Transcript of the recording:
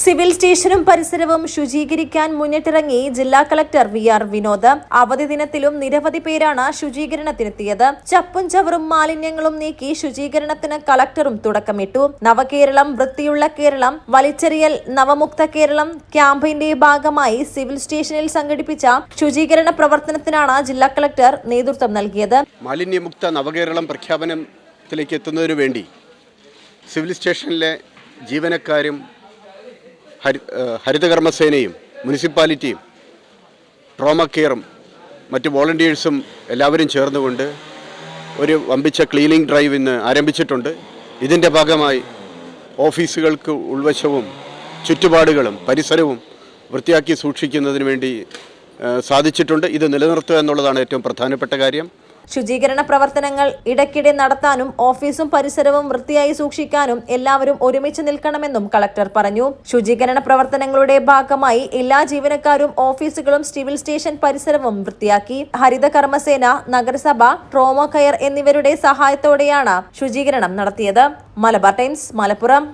Civil സ്റ്റേഷനും പരിസരവും ശുചീകരിക്കാൻ മുന്നിട്ടിറങ്ങി ജില്ലാ കളക്ടർ വി ആർ വിനോദ്. അവധി ദിനത്തിലും നിരവധി പേരാണ് ശുചീകരണത്തിനെത്തിയത്. ചപ്പും ചവറും മാലിന്യങ്ങളും നീക്കി ശുചീകരണത്തിന് കളക്ടറും തുടക്കമിട്ടു. നവകേരളം വൃത്തിയുള്ള കേരളം വലിച്ചെറിയൽ നവമുക്ത കേരളം ക്യാമ്പയിന്റെ ഭാഗമായി സിവിൽ സ്റ്റേഷനിൽ സംഘടിപ്പിച്ച ശുചീകരണ പ്രവർത്തനത്തിനാണ് ജില്ലാ കളക്ടർ നേതൃത്വം നൽകിയത്. മാലിന്യമുക്ത നവകേരളം പ്രഖ്യാപനത്തിലേക്ക് എത്തുന്നതിനു വേണ്ടി സിവിൽ സ്റ്റേഷനിലെ ജീവനക്കാരും ഹരി ഹരിതകർമ്മസേനയും മുനിസിപ്പാലിറ്റിയും ട്രോമ കെയറും മറ്റ് വോളണ്ടിയേഴ്സും എല്ലാവരും ചേർന്നുകൊണ്ട് ഒരു വമ്പിച്ച ക്ലീനിങ് ഡ്രൈവ് ഇന്ന് ആരംഭിച്ചിട്ടുണ്ട്. ഇതിന്റെ ഭാഗമായി ഓഫീസുകൾക്ക് ഉൾവശവും ചുറ്റുപാടുകളും പരിസരവും വൃത്തിയാക്കി സൂക്ഷിക്കുന്നതിന് വേണ്ടി സാധിച്ചിട്ടുണ്ട്. ഇത് നിലനിർത്തുക എന്നുള്ളതാണ് ഏറ്റവും പ്രധാനപ്പെട്ട കാര്യം. ശുചീകരണ പ്രവർത്തനങ്ങൾ ഇടയ്ക്കിടെ നടത്താനും ഓഫീസും പരിസരവും വൃത്തിയായി സൂക്ഷിക്കാനും എല്ലാവരും ഒരുമിച്ച് നിൽക്കണമെന്നും കളക്ടർ പറഞ്ഞു. ശുചീകരണ പ്രവർത്തനങ്ങളുടെ ഭാഗമായി എല്ലാ ജീവനക്കാരും ഓഫീസുകളും സിവിൽ സ്റ്റേഷൻ പരിസരവും വൃത്തിയാക്കി. ഹരിത കർമ്മസേന നഗരസഭ ട്രോമോ കെയർ എന്നിവരുടെ സഹായത്തോടെയാണ് ശുചീകരണം നടത്തിയത്. മലബാർ ടൈംസ് മലപ്പുറം.